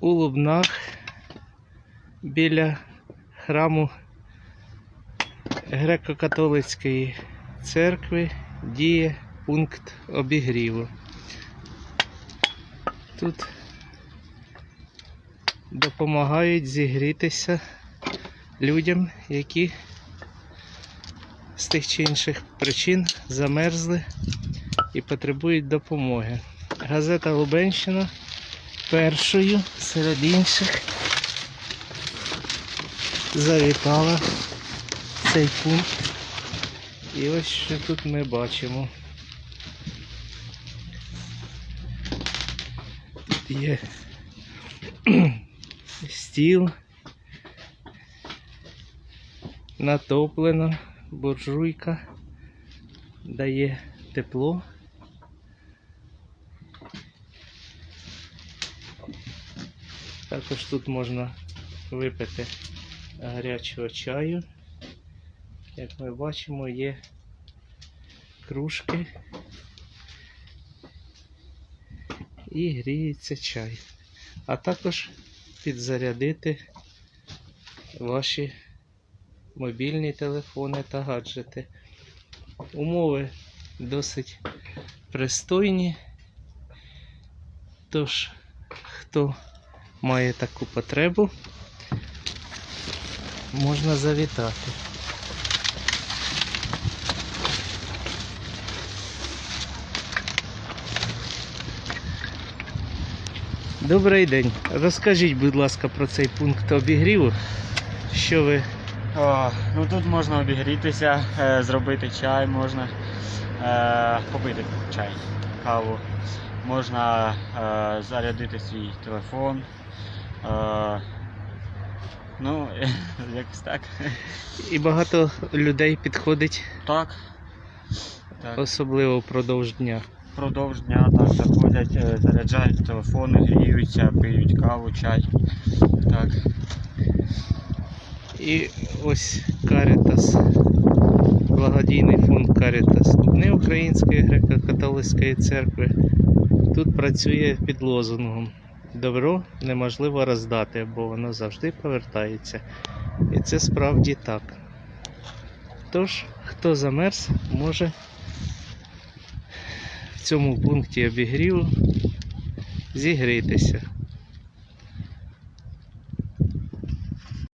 у Лубнах біля храму греко-католицької церкви діє пункт обігріву. Тут допомагають зігрітися людям, які з тих чи інших причин замерзли і потребують допомоги. Газета Лубенщина першою серед інших завітала цей пункт. І ось що тут ми бачимо. Тут є стіл, натоплена буржуйка, дає тепло. Також тут можна випити гарячого чаю. Як ми бачимо, є кружки і гріється чай. А також підзарядити ваші мобільні телефони та гаджети. Умови досить пристойні. Тож, хто має таку потребу, можна завітати. Добрий день. Розкажіть, будь ласка, про цей пункт обігріву. Що ви О, ну тут можна обігрітися, е, зробити чай, можна е, попити чай, каву, можна е, зарядити свій телефон. Е, ну, якось так. і багато людей підходить, Так. Так. особливо впродовж дня. Впродовж дня так заходять, е, заряджають телефони, гріються, пиють каву, чай. Так. І ось Карітас, благодійний фонд Карітас Дубни Української греко-католицької церкви. Тут працює під лозунгом Добро неможливо роздати, бо воно завжди повертається. І це справді так. Тож, хто замерз, може в цьому пункті обігріву зігрітися.